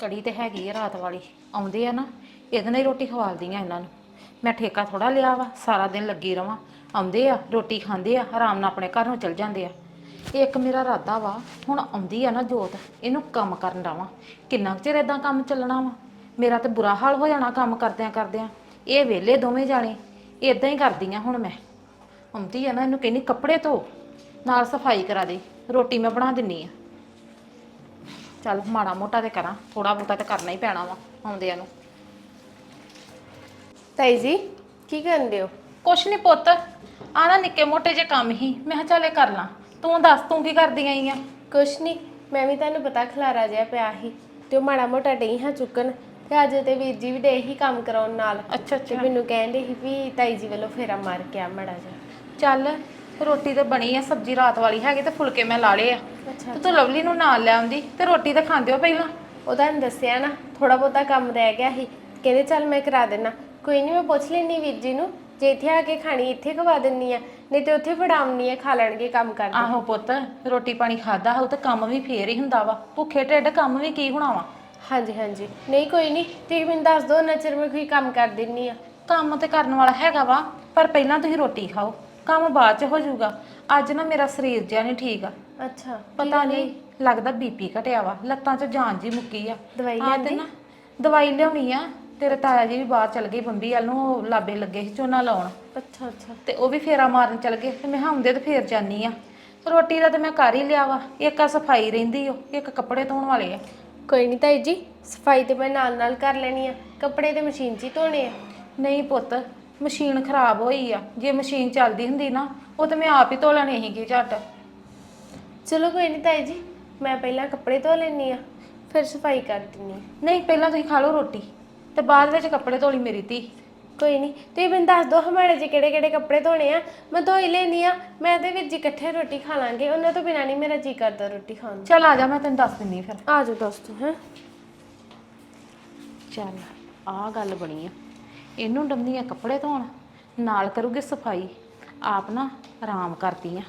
ਕੜੀ ਤੇ ਹੈਗੀ ਆ ਰਾਤ ਵਾਲੀ। ਆਉਂਦੇ ਆ ਨਾ, ਇਹਦੇ ਨਾਲ ਹੀ ਰੋਟੀ ਖਵਾਲਦੀ ਆ ਇਹਨਾਂ ਨੂੰ। ਮੈਂ ਠੇਕਾ ਥੋੜਾ ਲਿਆ ਵਾ, ਸਾਰਾ ਦਿਨ ਲੱਗੀ ਰਵਾਂ। ਆਉਂਦੇ ਆ, ਰੋਟੀ ਖਾਂਦੇ ਆ, ਆਰਾਮ ਨਾਲ ਆਪਣੇ ਘਰ ਨੂੰ ਚਲ ਜਾਂਦੇ ਆ। ਇੱਕ ਮੇਰਾ ਇਰਾਦਾ ਵਾ, ਹੁਣ ਆਉਂਦੀ ਆ ਨਾ ਜੋਤ, ਇਹਨੂੰ ਕੰਮ ਕਰਨ ਦਵਾਂ ਕਿੰਨਾ ਕੁ ਚਿਰ ਇਦਾਂ ਕੰਮ ਚੱਲਣਾ ਵਾ? ਮੇਰਾ ਤੇ ਬੁਰਾ ਹਾਲ ਹੋ ਜਾਣਾ ਕੰਮ ਕਰਦਿਆਂ ਕਰਦਿਆਂ। ਇਹ ਵਿਹਲੇ ਦੋਵੇਂ ਜਾਣੇ ਇਦਾਂ ਹੀ ਕਰਦੀਆਂ ਹੁਣ ਮੈਂ। ਆਉਂਦੀ ਆ ਨਾ, ਇਹਨੂੰ ਕਹਿੰਦੀ, ਕੱਪੜੇ ਧੋ, ਨਾਲ ਸਫ਼ਾਈ ਕਰਾ ਦੇ, ਰੋਟੀ ਮੈਂ ਬਣਾ ਦਿੰਨੀ ਆ। ਚੱਲ ਮਾੜਾ ਮੋਟਾ ਤੇ ਕਰਾਂ ਥੋੜਾ ਬਹੁਤਾ ਤੇ ਕਰਨਾ ਹੀ ਪੈਣਾ ਵਾ ਆਉਂਦਿਆਂ ਨੂੰ। ਤਾਈ ਜੀ ਕੀ ਕਰਦੇ ਹੋ? ਕੁਛ ਨਹੀਂ ਪੁੱਤ ਆ ਨਾ ਨਿੱਕੇ ਮੋਟੇ ਜੇ ਕੰਮ ਹੀ। ਮੈਂ ਕਿਹਾ ਚੱਲ ਇਹ ਕਰ ਲਾਂ। ਤੂੰ ਦੱਸ ਤੂੰ ਕੀ ਕਰਦੀ ਆਈ ਆ? ਕੁਛ ਨਹੀਂ ਮੈਂ ਵੀ ਤੁਹਾਨੂੰ ਪਤਾ ਖਲਾਰਾ ਜਿਹਾ ਪਿਆ ਸੀ ਤੇ ਉਹ ਮਾੜਾ ਮੋਟਾ ਡਈ ਹਾਂ ਚੁੱਕਣ ਤੇ ਅੱਜ ਤੇ ਵੀਰ ਜੀ ਵੀ ਡੇ ਹੀ ਕੰਮ ਕਰਾਉਣ ਨਾਲ ਅੱਛਾ ਤੇ ਅੱਛਾ ਮੈਨੂੰ ਕਹਿੰਦੇ ਸੀ ਵੀ ਤਾਈ ਜੀ ਵੱਲੋਂ ਫੇਰਾ ਮਾਰ ਕੇ ਆ ਮਾੜਾ ਜਿਹਾ। ਚੱਲ ਰੋਟੀ ਤੇ ਬਣੀ ਆ ਸਬਜ਼ੀ ਰਾਤ ਵਾਲੀ ਹੈਗੀ ਤੇ ਫੁਲਕੇ ਮੈਂ ਲਾ ਲਏ ਆ। ਅੱਛਾ ਤੇ ਤੂੰ ਲਵਲੀ ਨੂੰ ਨਾਲ ਲੈ ਆਉਂਦੀ ਤੇ ਰੋਟੀ ਤਾਂ ਖਾਂਦੇ ਹੋ ਪਹਿਲਾਂ? ਉਹ ਤੁਹਾਨੂੰ ਦੱਸਿਆ ਨਾ ਥੋੜਾ ਬਹੁਤਾ ਕੰਮ ਰਹਿ ਗਿਆ ਸੀ। ਕਹਿੰਦੇ ਚੱਲ ਮੈਂ ਕਰਾ ਦੇਣਾ ਕੋਈ ਨਹੀਂ ਮੈਂ ਪੁੱਛ ਲੈਣੀ ਵੀਰ ਜੀ ਨੂੰ ਜੇ ਇੱਥੇ ਆ ਕੇ ਖਾਣੀ ਇੱਥੇ ਖਵਾ ਦਿੰਨੀ ਆ ਨਹੀਂ ਤੇ ਉੱਥੇ ਫੜਾਉਣੀ ਆ ਖਾ ਲੈਣਗੇ ਕੰਮ ਕਰਦੇ ਆਹੋ ਪੁੱਤ ਰੋਟੀ ਪਾਣੀ ਖਾਦਾ ਹੋਊ ਤੇ ਕੰਮ ਵੀ ਫੇਰ ਹੀ ਹੁੰਦਾ ਵਾ। ਭੁੱਖੇ ਢਿੱਡ ਕੰਮ ਵੀ ਕੀ ਹੋਣਾ ਵਾ? ਹਾਂਜੀ ਹਾਂਜੀ। ਨਹੀਂ ਕੋਈ ਨਹੀਂ ਤੁਸੀਂ ਮੈਨੂੰ ਦੱਸ ਦਿਓ ਨਾ ਚਿਰ ਮੈਂ ਕੋਈ ਕੰਮ ਕਰ ਦਿੰਨੀ ਆ। ਕੰਮ ਤੇ ਕਰਨ ਵਾਲਾ ਹੈਗਾ ਵਾ ਪਰ ਪਹਿਲਾਂ ਤੁਸੀਂ ਰੋਟੀ ਖਾਓ। ਕੰਮ ਬਾਅਦ ਚ ਹੋ ਜਾਊਗਾ। ਅੱਜ ਨਾ ਮੇਰਾ ਸਰੀਰ ਜਿਆ ਨਹੀਂ ਠੀਕ ਆ। ਅੱਛਾ ਪਤਾ ਨਹੀਂ ਲੱਗਦਾ ਬੀਪੀ ਘਟਿਆ ਵਾ ਲੱਤਾਂ 'ਚ ਜਾਨ ਜੀ ਮੁੱਕੀ ਆ। ਦਵਾਈ ਆਹ ਤੇ ਨਾ ਦਵਾਈ ਲਿਆਉਣੀ ਆ ਤੇਰੇ ਤਾਇਆ ਜੀ ਵੀ ਬਾਹਰ ਚਲ ਗਏ ਬੰਬੀ ਵੱਲ ਨੂੰ ਉਹ ਲਾਬੇ ਲੱਗੇ ਸੀ ਝੋਨਾ ਲਾਉਣ। ਅੱਛਾ ਅੱਛਾ। ਤੇ ਉਹ ਵੀ ਫੇਰਾ ਮਾਰਨ ਚਲ ਗਏ ਤੇ ਮੈਂ ਹੁੰਦੇ ਤੇ ਫੇਰ ਜਾਨੀ ਆ। ਰੋਟੀ ਦਾ ਤੇ ਮੈਂ ਕਰ ਹੀ ਲਿਆ ਵਾ ਇੱਕ ਆ ਸਫ਼ਾਈ ਰਹਿੰਦੀ ਓ ਇੱਕ ਕੱਪੜੇ ਧੋਣ ਵਾਲੇ ਆ। ਕੋਈ ਨਹੀਂ ਤਾਈ ਜੀ ਸਫ਼ਾਈ ਤੇ ਮੈਂ ਨਾਲ ਨਾਲ ਕਰ ਲੈਣੀ ਆ ਕੱਪੜੇ ਤੇ ਮਸ਼ੀਨ 'ਚ ਹੀ ਧੋਣੇ ਆ। ਨਹੀਂ ਪੁੱਤ ਮਸ਼ੀਨ ਖਰਾਬ ਹੋਈ ਆ ਜੇ ਮਸ਼ੀਨ ਚੱਲਦੀ ਹੁੰਦੀ ਨਾ ਉਹ ਤੇ ਮੈਂ ਆਪ ਹੀ ਧੋ ਲੈਣੀ ਸੀਗੀ ਝੱਟ। ਚਲੋ ਕੋਈ ਨਹੀਂ ਤਾਈ ਜੀ ਮੈਂ ਪਹਿਲਾਂ ਕੱਪੜੇ ਧੋ ਲੈਣੀ ਆ ਫਿਰ ਸਫ਼ਾਈ ਕਰ ਦਿੰਨੀ ਆ ਨਹੀਂ ਪਹਿਲਾਂ ਤੁਸੀਂ ਖਾ ਲਓ ਰੋਟੀ ਤੇ ਬਾਅਦ ਵਿੱਚ ਕੱਪੜੇ ਧੋ ਲਈ ਮੇਰੀ ਧੀ। ਕੋਈ ਨਹੀਂ ਤੁਸੀਂ ਮੈਨੂੰ ਦੱਸ ਦਿਓ ਹਮਾਰੇ 'ਚ ਕਿਹੜੇ ਕਿਹੜੇ ਕੱਪੜੇ ਧੋਣੇ ਆ ਮੈਂ ਧੋ ਹੀ ਲੈਣੀ ਆ ਮੈਂ ਤੇ ਵੀਰ ਜੀ ਇਕੱਠੇ ਰੋਟੀ ਖਾ ਲਾਂਗੇ ਉਹਨਾਂ ਤੋਂ ਬਿਨਾਂ ਨਹੀਂ ਮੇਰਾ ਜੀ ਕਰਦਾ ਰੋਟੀ ਖਾਣ ਨੂੰ। ਚੱਲ ਆ ਜਾ ਮੈਂ ਤੈਨੂੰ ਦੱਸ ਦਿੰਨੀ ਫਿਰ। ਆ ਜਾਓ ਦੋਸਤੋ ਹੈ। ਚੱਲ ਆਹ ਗੱਲ ਬਣੀ ਆ। ਇਹਨੂੰ ਡੰਦੀ ਆ ਕੱਪੜੇ ਧੋਣ, ਨਾਲ ਕਰੂਗੇ ਸਫ਼ਾਈ। ਆਪ ਨਾ ਆਰਾਮ ਕਰਦੀ ਆ।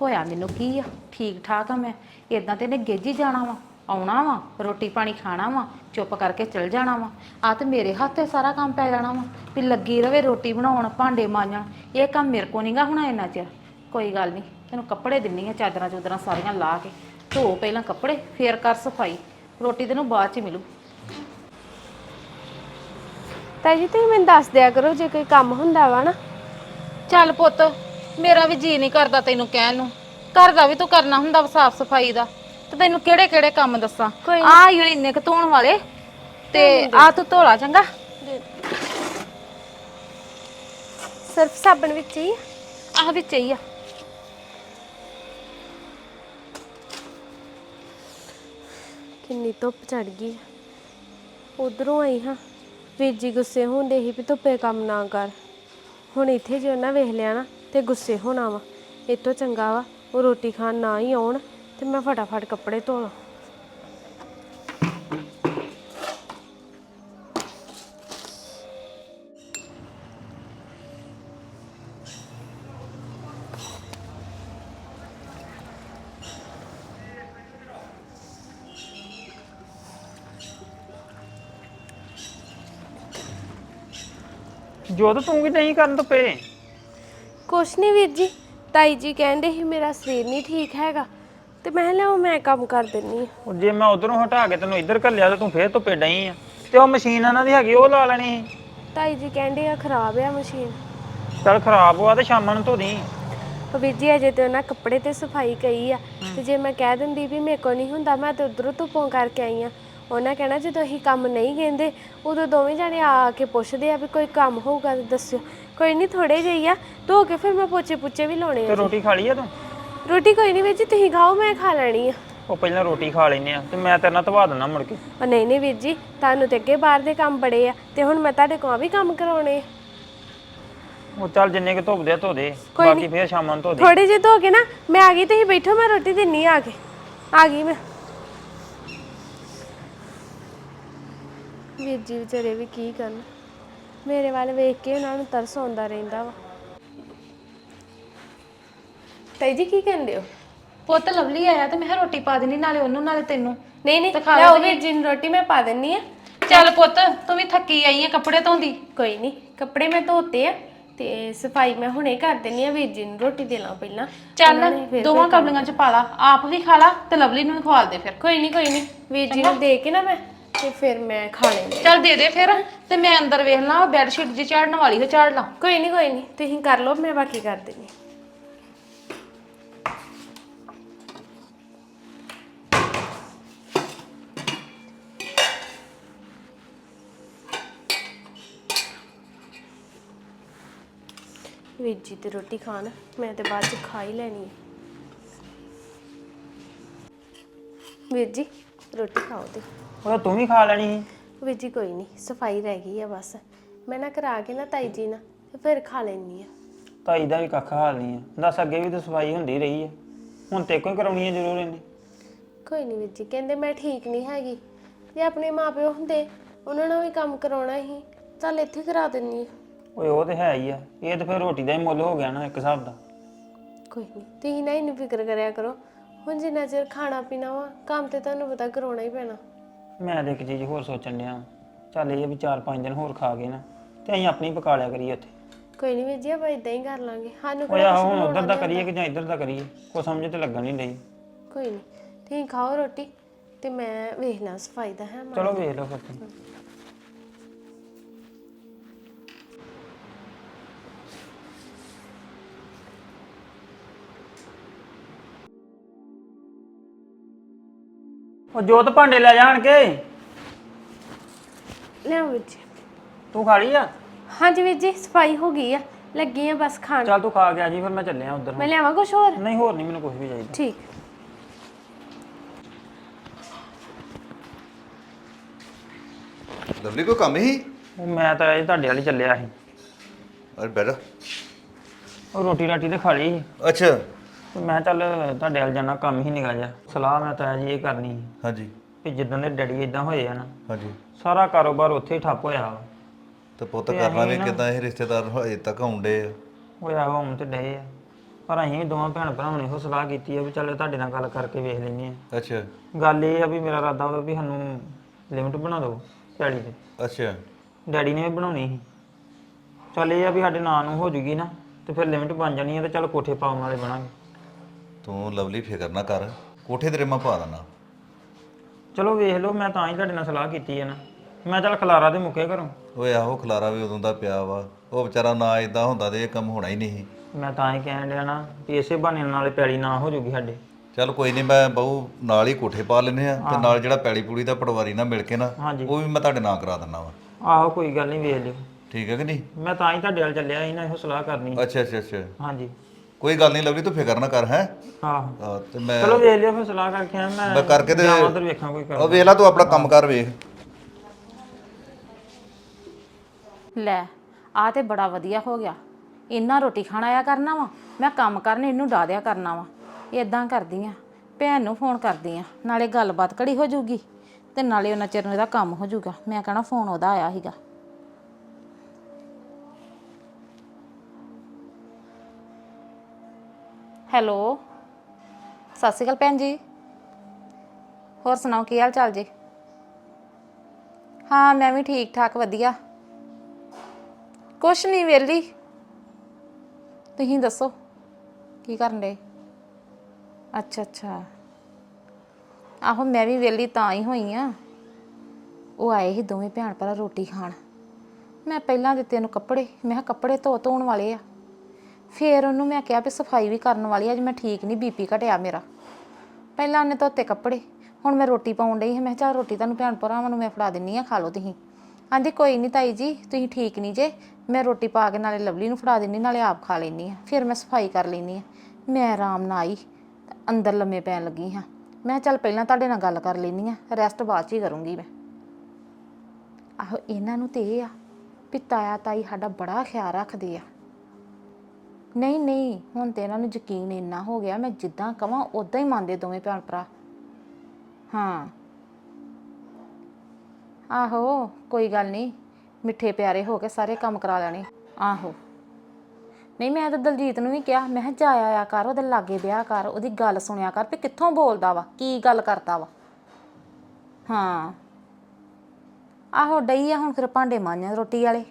ਹੋਇਆ ਮੈਨੂੰ ਕੀ ਆ? ਠੀਕ ਠਾਕ ਆ ਮੈਂ। ਇਦਾਂ ਤੇ ਇਹਨੇ ਗੇਜੀ ਜਾਣਾ ਵਾ, ਆਉਣਾ ਵਾ, ਰੋਟੀ ਪਾਣੀ ਖਾਣਾ ਵਾ, ਚੁੱਪ ਕਰਕੇ ਚਲ ਜਾਣਾ ਵਾ। ਆ ਤੇ ਮੇਰੇ ਹੱਥ ਤੇ ਸਾਰਾ ਕੰਮ ਪੈ ਜਾਣਾ ਵਾ ਵੀ ਲੱਗੀ ਰਵੇ ਰੋਟੀ ਬਣਾਉਣ, ਭਾਂਡੇ ਮਾਂਜਣ। ਇਹ ਕੰਮ ਮੇਰੇ ਕੋ ਨਹੀਂਗਾ ਹੋਣਾ ਇੰਨਾ ਚਿਰ। ਕੋਈ ਗੱਲ ਨਹੀਂ ਤੈਨੂੰ ਕੱਪੜੇ ਦਿੰਨੀ ਆ, ਚਾਦਰਾਂ ਚੂਦਰਾਂ ਸਾਰੀਆਂ ਲਾ ਕੇ। ਧੋ ਪਹਿਲਾਂ ਕੱਪੜੇ, ਫੇਰ ਕਰ ਸਫ਼ਾਈ। ਰੋਟੀ ਤੈਨੂੰ ਬਾਅਦ ਚ ਮਿਲੂ। ਤਾਈ ਜੀ ਤੁਸੀਂ ਮੈਨੂੰ ਦੱਸ ਦਿਆ ਕਰੋ ਜੇ ਕੋਈ ਕੰਮ ਹੁੰਦਾ ਵਾ ਨਾ। ਚੱਲ ਪੁੱਤ ਮੇਰਾ ਵੀ ਜੀ ਨਹੀਂ ਕਰਦਾ ਤੈਨੂੰ ਕਹਿਣ ਨੂੰ। ਘਰ ਦਾ ਵੀ ਤੂੰ ਕਰਨਾ ਹੁੰਦਾ ਸਾਫ਼ ਸਫ਼ਾਈ ਦਾ। ਤੇ ਤੈਨੂੰ ਕਿਹੜੇ ਕਿਹੜੇ ਕੰਮ ਦੱਸਾਂ? ਕੋਈ ਆ ਹੀ ਇੰਨੇ ਕੁ ਧੋਣ ਵਾਲੇ ਤੇ ਆ ਤੂੰ ਧੋਲਾ ਚੰਗਾ। ਸਰਫ ਸਾਬਣ ਵਿੱਚ ਹੀ ਆਹ ਵਿੱਚ ਹੀ ਆ। ਕਿੰਨੀ ਧੁੱਪ ਚੜ ਗਈ। ਉਧਰੋਂ ਆਈ ਹਾਂ। ਵੀਰ ਜੀ ਗੁੱਸੇ ਹੁੰਦੇ ਸੀ ਵੀ ਧੁੱਪੇ ਕੰਮ ਨਾ ਕਰ। ਹੁਣ ਇੱਥੇ ਜੇ ਉਹਨਾਂ ਵੇਖ ਲਿਆ ਨਾ, ਤੇ ਗੁੱਸੇ ਹੋਣਾ ਵਾ। ਇਹ ਤੋਂ ਚੰਗਾ ਵਾ, ਉਹ ਰੋਟੀ ਖਾਣ ਨਾ ਹੀ ਆਉਣ, ਤੇ ਮੈਂ ਫਟਾਫਟ ਕੱਪੜੇ ਧੋ ਲਾਂ ਜੋਤ ਤੂੰ ਵੀ ਨਹੀਂ ਕਰਨ ਤੋਂ ਪਏ। ਕੁਛ ਨਹੀਂ ਵੀਰ ਜੀ ਤਾਈ ਜੀ ਕਹਿੰਦੇ ਸੀ ਮੇਰਾ ਸਰੀਰ ਨਹੀਂ ਠੀਕ ਹੈਗਾ ਤੇ ਮੈਂ ਲਿਆਓ ਮੈਂ ਕੰਮ ਕਰ ਦਿੰਨੀ ਆ। ਉਹ ਜੇ ਮੈਂ ਉਧਰੋਂ ਹਟਾ ਕੇ ਤੈਨੂੰ ਇੱਧਰ ਘੱਲਿਆ ਤੇ ਤੂੰ ਫੇਰ ਧੁੱਪੇ ਡਈ ਆ। ਤੇ ਉਹ ਮਸ਼ੀਨ ਇਹਨਾਂ ਦੀ ਹੈਗੀ ਉਹ ਲਾ ਲੈਣੀ ਸੀ। ਤਾਈ ਜੀ ਕਹਿੰਦੇ ਆ ਖਰਾਬ ਆ ਮਸ਼ੀਨ। ਚੱਲ ਖਰਾਬ ਹੋਆ ਤੇ ਸ਼ਾਮਾਂ ਨੂੰ ਧੋ ਦੀ। ਉਹ ਵੀਰ ਜੀ ਅਜੇ ਤੇ ਉਹਨਾਂ ਕੱਪੜੇ ਤੇ ਸਫ਼ਾਈ ਕਈ ਆ ਤੇ ਜੇ ਮੈਂ ਕਹਿ ਦਿੰਦੀ ਵੀ ਮੇਰੇ ਕੋ ਨਹੀਂ ਹੁੰਦਾ ਮੈਂ ਤੇ ਉਧਰੋਂ ਧੁੱਪੋਂ ਕਰਕੇ ਆਈ ਆ। ਉਹਨਾਂ ਕਹਿਣਾ ਜਦੋਂ ਅਸੀਂ ਕੰਮ ਨਹੀਂ ਕਹਿੰਦੇ ਉਦੋਂ ਦੋਵੇਂ ਜਾਣੇ ਆ ਆ ਕੇ ਪੁੱਛਦੇ ਆ ਵੀ ਕੋਈ ਕੰਮ ਹੋਊਗਾ ਤਾਂ ਦੱਸਿਓ। ਕੋਈ ਨਹੀਂ ਥੋੜੇ ਜਿਹੀ ਆ ਧੋ ਕੇ ਫਿਰ ਮੈਂ ਪੋਚੇ ਪੁੱਚੇ ਵੀ ਲਾਉਣੇ ਤੇ ਆ ਰੋਟੀ ਖਾ ਲਈ ਆ ਤੂੰ? ਰੋਟੀ ਕੋਈ ਨਹੀਂ ਵੀਰ ਜੀ ਤੁਸੀਂ ਖਾਓ ਮੈਂ ਖਾ ਲੈਣੀ ਆ। ਉਹ ਪਹਿਲਾਂ ਰੋਟੀ ਖਾ ਲੈਨੇ ਆ ਤੇ ਮੈਂ ਤੇਰੇ ਨਾਲ ਧਵਾ ਦਿੰਦਾ ਮੁੜ ਕੇ। ਉਹ ਨਹੀਂ ਨਹੀਂ ਵੀਰ ਜੀ ਤੁਹਾਨੂੰ ਤੇ ਅੱਗੇ ਬਾਹਰ ਦੇ ਕੰਮ ਬੜੇ ਆ ਤੇ ਹੁਣ ਮੈਂ ਤੁਹਾਡੇ ਕੋਲ ਆ ਵੀ ਕੰਮ ਕਰਾਉਣੇ ਆ। ਉਹ ਚੱਲ ਜਿੰਨੇ ਕਿ ਧੁੱਪਦੇ ਆ ਧੋ ਦੇ। ਕੋਈ ਬਾਕੀ ਫੇਰ ਸ਼ਾਮਾਂ ਨੂੰ ਧੋ ਦੇ। ਥੋੜੇ ਜਿਹੇ ਧੋ ਕੇ ਨਾ ਮੈਂ ਆ ਗਈ ਤੁਸੀਂ ਬੈਠੋ ਮੈਂ ਰੋਟੀ ਦਿੰਨੀ ਆ ਕੇ। ਆ ਗਈ ਮੈਂ। ਵੀਰ ਜੀ ਵਿਚਾਰੇ ਵੀ ਕੀ ਕਰਨ? ਮੇਰੇ ਵੱਲ ਵੇਖ ਕੇ ਉਹਨਾਂ ਨੂੰ ਤਰਸ ਆਉਂਦਾ ਰਹਿੰਦਾ ਵਾ। ਤਾਈ ਜੀ ਕੀ ਕਹਿੰਦੇ ਹੋ? ਪੁੱਤ ਲਵਲੀ ਆਇਆ ਤੇ ਮੈਂ ਕਿਹਾ ਰੋਟੀ ਪਾ ਦੇਣੀ ਨਾਲੇ ਉਹਨੂੰ ਨਾਲੇ ਤੈਨੂੰ। ਨਹੀਂ ਨਹੀਂ ਖਾ ਲਿਆਓ ਲਓ ਵੀਰ ਜੀ ਨੂੰ ਰੋਟੀ ਮੈਂ ਪਾ ਦਿੰਨੀ ਆ। ਚੱਲ ਪੁੱਤ ਤੂੰ ਵੀ ਥੱਕੀ ਆਈ ਆ ਕੱਪੜੇ ਧੋਂਦੀ। ਕੋਈ ਨਹੀਂ ਕੱਪੜੇ ਮੈਂ ਧੋਤੇ ਆ ਤੇ ਸਫ਼ਾਈ ਮੈਂ ਹੁਣੇ ਕਰ ਦਿੰਨੀ ਆ ਵੀਰ ਜੀ ਨੂੰ ਰੋਟੀ ਦੇ ਲਾਂ ਪਹਿਲਾਂ। ਉਹਨਾਂ ਨੇ ਚੱਲ ਫਿਰ ਦੋਵਾਂ ਕਬਲੀਆਂ ਚ ਪਾ ਲਾ ਆਪ ਵੀ ਖਾ ਲਾ ਤੇ ਲਵਲੀ ਨੂੰ ਵੀ ਖਵਾ ਦੇ ਫਿਰ। ਕੋਈ ਨਹੀਂ ਕੋਈ ਨਹੀਂ ਵੀਰ ਜੀ ਨੂੰ ਦੇ ਕੇ ਨਾ ਮੈਂ। ਤੇ ਫਿਰ ਮੈਂ ਖਾ ਲੈਂਦੀ ਚੱਲ ਦੇ ਦੇ ਫਿਰ ਤੇ ਮੈਂ ਅੰਦਰ ਵੇਖ ਲਾਂ ਬੈੱਡ ਸ਼ੀਟ ਜੀ ਝਾੜਨ ਵਾਲੀ ਹੋ ਝਾੜ ਲਾਂ। ਕੋਈ ਨਹੀਂ ਕੋਈ ਨਹੀਂ ਤੁਸੀਂ ਕਰ ਲਓ ਮੈਂ ਬਾਕੀ ਕਰ ਦਿੰਨੀ ਵੀਰ ਜੀ ਤੇ ਰੋਟੀ ਖਾਣ ਮੈਂ ਤੇ ਬਾਅਦ ਚ ਖਾ ਹੀ ਲੈਣੀ ਹੈ। ਵੀਰ ਜੀ ਰੋਟੀ ਖਾਓ ਤੇ। ਉਹ ਤੂੰ ਵੀ ਖਾ ਲੈਣੀ ਸੀ। ਵੀਰ ਜੀ ਕੋਈ ਨਹੀਂ ਸਫ਼ਾਈ ਰਹਿ ਗਈ ਆ ਬਸ। ਮੈਂ ਨਾ ਕਰਾ ਕੇ ਨਾ ਤਾਈ ਜੀ ਨਾਲ ਤੇ ਫਿਰ ਖਾ ਲੈਣੀ ਆ। ਤਾਈ ਦਾ ਵੀ ਕੱਖ ਹਾਲ ਨਹੀਂ ਆ। ਦੱਸ ਅੱਗੇ ਵੀ ਤਾਂ ਸਫ਼ਾਈ ਹੁੰਦੀ ਰਹੀ ਆ। ਹੁਣ ਤੇ ਕੋਈ ਕਰਾਉਣੀ ਹੈ ਜ਼ਰੂਰ ਇਹਨੇ। ਕੋਈ ਨਹੀਂ ਵੀਰ ਜੀ ਕਹਿੰਦੇ ਮੈਂ ਠੀਕ ਨਹੀਂ ਹੈਗੀ। ਜੇ ਆਪਣੇ ਮਾਪਿਓ ਹੁੰਦੇ ਉਹਨਾਂ ਨਾਲ ਵੀ ਕੰਮ ਕਰਾਉਣਾ ਸੀ ਚੱਲ ਇੱਥੇ ਕਰਾ ਦਿੰਨੀ ਆ। ਓਏ ਉਹ ਤੇ ਹੈ ਹੀ ਆ। ਇਹ ਤਾਂ ਫਿਰ ਰੋਟੀ ਦਾ ਹੀ ਮੁੱਲ ਹੋ ਗਿਆ ਨਾ ਇੱਕ ਹਿਸਾਬ ਦਾ। ਕੋਈ ਨਹੀਂ ਤੁਸੀਂ ਨਾ ਇਹਨੂੰ ਫਿਕਰ ਕਰਿਆ ਕਰੋ। ਹੁਣ ਜਿੰਨਾ ਚਿਰ ਖਾਣਾ ਪੀਣਾ ਵਾ ਕੰਮ ਤੇ ਤੁਹਾਨੂੰ ਪਤਾ ਕਰਾਉਣਾ ਹੀ ਪੈਣਾ। ਮੈਂ ਤਾਂ ਇੱਕ ਚੀਜ਼ ਹੋਰ ਸੋਚਣ ਡਿਆ। ਚੱਲ ਇਹ ਆ ਵੀ 4-5 ਦਿਨ ਹੋਰ ਖਾ ਕੇ ਨਾ ਤੇ ਅਸੀਂ ਆਪਣੀ ਪਕਾ ਲਿਆ ਕਰੀਏ ਉੱਥੇ। ਕੋਈ ਨਹੀਂ ਵੀਰ ਜੀ ਆਪਾਂ ਇਦਾਂ ਹੀ ਕਰ ਲਾਂਗੇ। ਸਾਨੂੰ ਓਏ ਆਹੋ ਹੁਣ ਉਧਰ ਦਾ ਕਰੀਏ ਕਿ ਜਾਂ ਇੱਧਰ ਦਾ ਕਰੀਏ ਕੋਈ ਸਮਝ ਤੇ ਲੱਗਣ ਨਹੀਂ ਰਹੀ ਕੋਈ ਨਹੀਂ ਤੁਸੀਂ ਖਾਓ ਰੋਟੀ ਤੇ ਮੈਂ ਵੇਖ ਲਾਂ ਸਫ਼ਾਈ ਦਾ ਹੈ ਚਲੋ ਵੇਖ ਲਓ ਫਿਰ। ਤੁਸੀਂ। ਉਹ ਜੋਤ ਭਾਂਡੇ ਲੈ ਜਾਣ ਕੇ ਲਿਆਓ ਵੀਰ ਜੀ। ਤੂੰ ਖਾ ਲਈ ਆ? ਹਾਂਜੀ ਵੀਰ ਜੀ ਸਫ਼ਾਈ ਹੋ ਗਈ ਆ। ਲੱਗੀ ਆ ਬਸ ਖਾਣ। ਚੱਲ ਤੂੰ ਖਾ ਕੇ ਆ ਜੀ ਫਿਰ ਮੈਂ ਚੱਲਿਆ ਉਧਰ। ਮੈਂ ਲਿਆਵਾਂ ਕੁਛ ਹੋਰ? ਨਹੀਂ ਹੋਰ ਨਹੀਂ ਮੈਨੂੰ ਕੁਝ ਵੀ ਚਾਹੀਦਾ। ਠੀਕ। ਲਵਲੀ ਕੋਈ ਕੰਮ ਹੀ ਉਹ ਮੈਂ ਤਾਂ ਇਹ ਤੁਹਾਡੇ ਵਾਲੀ ਚੱਲਿਆ ਸੀ। ਅਰੇ ਬੈਠ ਉਹ ਰੋਟੀ ਰਾਟੀ ਤੇ ਖਾ ਲਈ ਸੀ। ਅੱਛਾ। ਤੇ ਮੈਂ ਚੱਲ ਤੁਹਾਡੇ ਵਾਲ ਜਾਣਾ ਕੰਮ ਹੀ ਨਿਕਾ ਜਾ। ਸਲਾਹ ਮੈਂ ਤਾਂ ਜੀ ਇਹ ਕਰਨੀ ਸੀ ਹਾਂਜੀ। ਵੀ ਜਿੱਦਾਂ ਦੇ ਡੈਡੀ ਇਦਾਂ ਹੋਏ ਆ ਨਾ ਹਾਂਜੀ। ਸਾਰਾ ਕਾਰੋਬਾਰ ਉੱਥੇ ਹੀ ਠੱਪ ਹੋਇਆ ਵਾ। ਤੇ ਪੁੱਤ ਕਰਨਾ ਵੀ ਕਿਦਾਂ ਇਹ ਰਿਸ਼ਤੇਦਾਰ ਹਜੇ ਤੱਕ ਆਉਂਦੇ ਆ? ਹੋਇਆ ਹੁਣ ਤੇ ਡਏ ਆ। ਪਰ ਅਸੀਂ ਵੀ ਦੋਵਾਂ ਭੈਣ ਭਰਾਵਾਂ ਨੇ ਇਹੋ ਸਲਾਹ ਕੀਤੀ ਆ ਵੀ ਚੱਲ ਤੁਹਾਡੇ ਨਾਲ ਗੱਲ ਕਰਕੇ ਵੇਖ ਲੈਂਦੇ ਆ। ਅੱਛਾ। ਗੱਲ ਇਹ ਆ ਵੀ ਮੇਰਾ ਇਰਾਦਾ ਵਾ ਵੀ ਸਾਨੂੰ ਲਿਮਟ ਬਣਾ ਦਿਓ ਪੈੜੀ ਤੇ ਅੱਛਾ। ਡੈਡੀ ਨੇ ਵੀ ਬਣਾਉਣੀ ਸੀ। ਚੱਲ ਇਹ ਆ ਵੀ ਸਾਡੇ ਨਾਂ ਨੂੰ ਹੋ ਜੂਗੀ ਨਾ ਤੇ ਫਿਰ ਲਿਮਟ ਬਣ ਜਾਣੀ ਆ ਤੇ ਚੱਲ ਕੋਠੇ ਪਾਉਣ ਵਾਲੇ ਬਣਾਂਗੇ। ਤੂੰ ਲਵਲੀ ਫਿਕਰ ਨਾ ਕਰ ਕੋਠੇ ਤੇਰੇ ਮੈਂ ਪਾ ਦਣਾ ਚਲੋ ਵੇਖ ਲਓ ਮੈਂ ਤਾਂ ਹੀ ਤੁਹਾਡੇ ਨਾਲ ਸਲਾਹ ਕੀਤੀ ਹੈ ਨਾ। ਮੈਂ ਚੱਲ ਖਲਾਰਾ ਤੇ ਮੁੱਕੇ ਘਰੋਂ। ਓਏ ਆਹੋ ਖਲਾਰਾ ਵੀ ਉਦੋਂ ਦਾ ਪਿਆ ਵਾ। ਉਹ ਵਿਚਾਰਾ ਨਾ ਇਦਾਂ ਹੁੰਦਾ ਤੇ ਇਹ ਕੰਮ ਹੋਣਾ ਹੀ ਨਹੀਂ। ਮੈਂ ਤਾਂ ਹੀ ਕਹਿਣ ਡਿਆ ਨਾ ਵੀ ਇਸੇ ਬਹਾਨੇ ਨਾਲੇ ਪੈੜੀ ਨਾ ਹੋ ਜੂਗੀ ਸਾਡੇ। ਚੱਲ ਕੋਈ ਨਹੀਂ ਮੈਂ ਬਹੁ ਨਾਲ ਹੀ ਕੋਠੇ ਪਾ ਲੈਨੇ ਆ ਤੇ ਨਾਲ ਜਿਹੜਾ ਪੈਲੀ ਪੂੜੀ ਦਾ ਪਟਵਾਰੀ ਨਾਲ ਮਿਲ ਕੇ ਨਾ ਹਾਂਜੀ। ਉਹ ਵੀ ਮੈਂ ਤੁਹਾਡੇ ਨਾਂ ਕਰਾ ਦਿੰਦਾ ਵਾ। ਆਹੋ ਕੋਈ ਗੱਲ ਨਹੀਂ ਵੇਖ ਲਿਓ। ਠੀਕ ਹੈ ਕਿ ਨਹੀਂ? ਮੈਂ ਤਾਂ ਹੀ ਤੁਹਾਡੇ ਨਾਲ ਚੱਲਿਆ ਸੀ ਨਾ ਇਹੋ ਸਲਾਹ ਕਰਨੀ। ਅੱਛਾ ਅੱਛਾ ਅੱਛਾ। ਹਾਂਜੀ। ਕੋਈ ਗੱਲ ਨਹੀਂ ਲਵਲੀ ਤੂੰ ਫਿਕਰ ਨਾ ਕਰ ਹੈ? ਆਹੋ ਤੇ ਮੈਂ ਚਲੋ ਵੇਖ ਲਿਓ ਫਿਰ ਸਲਾਹ ਕਰਕੇ ਆ ਮੈਂ। ਮੈਂ ਕਰਕੇ ਤੇ ਜਾਵਾਂ ਉਧਰ ਵੇਖਾਂ ਕੋਈ ਕਰ ਉਹ ਵੇਖ ਲੈ ਤੂੰ ਆਪਣਾ ਕੰਮ ਕਰ ਵੇਖ। ਲੈ ਆ ਤੇ ਬੜਾ ਵਧੀਆ ਹੋ ਗਿਆ। ਇੰਨਾ ਰੋਟੀ ਖਾਣ ਆਇਆ ਕਰਨਾ ਵਾ ਮੈਂ ਕੰਮ ਕਰਨ ਇਹਨੂੰ ਡਾਦਿਆ ਕਰਨਾ ਵਾ। ਇਦਾਂ ਕਰਦੀ ਆ ਭੈਣ ਨੂੰ ਫੋਨ ਕਰਦੀ ਆ ਨਾਲੇ ਗੱਲਬਾਤ ਘੜੀ ਹੋ ਜੂਗੀ ਤੇ ਨਾਲੇ ਉਹਨਾਂ ਚਿਰ ਨੂੰ ਇਹਦਾ ਕੰਮ ਹੋ ਜੂਗਾ ਮੈਂ ਕਹਣਾ ਫੋਨ ਉਹਦਾ ਆਇਆ ਸੀਗਾ। ਹੈਲੋ। ਸਤਿ ਸ਼੍ਰੀ ਅਕਾਲ ਭੈਣ ਜੀ। ਹੋਰ ਸੁਣਾਓ, ਕੀ ਹਾਲ ਚਾਲ ਜੀ? ਹਾਂ, ਮੈਂ ਵੀ ਠੀਕ ਠਾਕ, ਵਧੀਆ। ਕੁਛ ਨਹੀਂ ਵਿਹਲੀ। ਤੁਸੀਂ ਦੱਸੋ, ਕੀ ਕਰਨ ਦੇ ਅੱਛਾ ਅੱਛਾ। ਆਹੋ, ਮੈਂ ਵੀ ਵਿਹਲੀ ਤਾਂ ਹੀ ਹੋਈ ਆ। ਉਹ ਆਏ ਸੀ ਦੋਵੇਂ ਭੈਣ ਭਰਾ ਰੋਟੀ ਖਾਣ। ਮੈਂ ਪਹਿਲਾਂ ਦਿੱਤੇ ਨੂੰ ਕੱਪੜੇ। ਮੈਂ ਕਿਹਾ ਕੱਪੜੇ ਧੋ ਧੋਣ ਵਾਲੇ ਆ। ਫੇਰ ਉਹਨੂੰ ਮੈਂ ਕਿਹਾ ਵੀ ਸਫ਼ਾਈ ਵੀ ਕਰਨ ਵਾਲੀ ਆ, ਅੱਜ ਮੈਂ ਠੀਕ ਨਹੀਂ, ਬੀਪੀ ਘਟਿਆ ਮੇਰਾ। ਪਹਿਲਾਂ ਉਹਨੇ ਧੋਤੇ ਕੱਪੜੇ, ਹੁਣ ਮੈਂ ਰੋਟੀ ਪਾਉਣ ਡਈ ਹਾਂ ਮੈਂ ਕਿਹਾ ਚੱਲ ਰੋਟੀ ਤੁਹਾਨੂੰ ਭੈਣ ਭਰਾਵਾਂ ਨੂੰ ਮੈਂ ਫੜਾ ਦਿੰਨੀ ਆ, ਖਾ ਲਓ ਤੁਸੀਂ। ਆਂਦੀ, ਕੋਈ ਨਹੀਂ ਤਾਈ ਜੀ, ਤੁਸੀਂ ਠੀਕ ਨਹੀਂ ਜੇ, ਮੈਂ ਰੋਟੀ ਪਾ ਕੇ ਨਾਲੇ ਲਵਲੀ ਨੂੰ ਫੜਾ ਦਿੰਨੀ, ਨਾਲੇ ਆਪ ਖਾ ਲੈਣੀ ਆ, ਫਿਰ ਮੈਂ ਸਫ਼ਾਈ ਕਰ ਲੈਣੀ ਆ। ਮੈਂ ਆਰਾਮ ਨਾਲ ਆਈ, ਅੰਦਰ ਲੰਮੇ ਪੈਣ ਲੱਗੀ ਹਾਂ। ਮੈਂ ਕਿਹਾ ਚੱਲ ਪਹਿਲਾਂ ਤੁਹਾਡੇ ਨਾਲ ਗੱਲ ਕਰ ਲੈਣੀ ਆ ਰੈਸਟ ਬਾਅਦ ਚ ਹੀ ਕਰੂੰਗੀ ਮੈਂ। ਆਹੋ, ਇਹਨਾਂ ਨੂੰ ਤੇ ਇਹ ਆ ਵੀ ਤਾਇਆ ਤਾਈ ਸਾਡਾ ਬੜਾ ਖਿਆਲ ਰੱਖਦੇ ਆ। ਨਹੀਂ ਨਹੀਂ, ਹੁਣ ਤੇ ਇਹਨਾਂ ਨੂੰ ਯਕੀਨ ਇੰਨਾ ਹੋ ਗਿਆ, ਮੈਂ ਜਿੱਦਾਂ ਕਵਾਂ ਉਦਾਂ ਹੀ ਮੰਨਦੇ ਦੋਵੇਂ ਭੈਣ ਭਰਾ। ਹਾਂ। ਆਹੋ, ਕੋਈ ਗੱਲ ਨਹੀਂ, ਮਿੱਠੇ ਪਿਆਰੇ ਹੋ ਕੇ ਸਾਰੇ ਕੰਮ ਕਰਾ ਲੈਣੇ। ਆਹੋ। ਨਹੀਂ, ਮੈਂ ਤਾਂ ਦਲਜੀਤ ਨੂੰ ਵੀ ਕਿਹਾ, ਮੈਂ ਕਿਹਾ ਜਾ ਆਇਆ ਕਰ, ਉਹਦੇ ਲਾਗੇ ਵਿਆਹ ਕਰ, ਉਹਦੀ ਗੱਲ ਸੁਣਿਆ ਕਰ ਵੀ ਕਿੱਥੋਂ ਬੋਲਦਾ ਵਾ, ਕੀ ਗੱਲ ਕਰਦਾ ਵਾ। ਹਾਂ। ਆਹੋ, ਡਈ ਆ ਹੁਣ ਫਿਰ ਭਾਂਡੇ ਮਾਂਜਾਂ ਰੋਟੀ ਵਾਲੇ,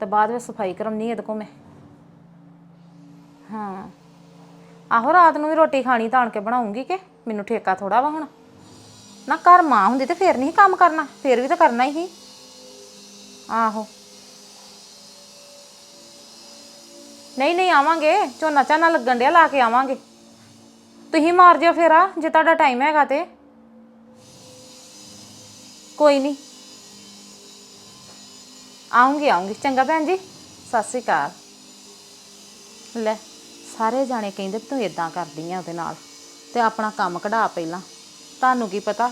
ਤੇ ਬਾਅਦ ਵਿੱਚ ਸਫ਼ਾਈ ਕਰਾਉਣੀ ਇਹਦੇ ਕੋ ਮੈਂ। ਹਾਂ। ਆਹੋ, ਰਾਤ ਨੂੰ ਵੀ ਰੋਟੀ ਖਾਣੀ ਤਾਂ ਆਣ ਕੇ ਬਣਾਉਂਗੀ ਕਿ? ਮੈਨੂੰ ਠੇਕਾ ਥੋੜਾ ਵਾ ਹੁਣ। ਨਾ ਘਰ ਮਾਂ ਹੁੰਦੀ ਤੇ ਫੇਰ ਨਹੀਂ ਕੰਮ ਕਰਨਾ, ਫੇਰ ਵੀ ਤਾਂ ਕਰਨਾ ਹੀ। ਆਹੋ। ਨਹੀਂ ਨਹੀਂ, ਆਵਾਂਗੇ। ਝੋਨਾ ਝਾਨਾ ਲੱਗਣ ਡਿਆ, ਲਾ ਕੇ ਆਵਾਂਗੇ। ਤੁਸੀਂ ਮਾਰ ਜਿਓ ਫੇਰਾ, ਜੇ ਤੁਹਾਡਾ ਟਾਈਮ ਹੈਗਾ ਤੇ। ਕੋਈ ਨਹੀਂ। ਆਉਂਗੀ ਆਉਂਗੀ। ਚੰਗਾ ਭੈਣ ਜੀ। ਸਤਿ ਸ਼੍ਰੀ ਅਕਾਲ। ਲੈ। ਸਾਰੇ ਜਾਣੇ ਕਹਿੰਦੇ ਵੀ ਤੂੰ ਇਦਾਂ ਕਰਦੀ ਆ ਉਹਦੇ ਨਾਲ ਤੇ ਆਪਣਾ ਕੰਮ ਕਢਾ ਪਹਿਲਾਂ। ਤੁਹਾਨੂੰ ਕੀ ਪਤਾ?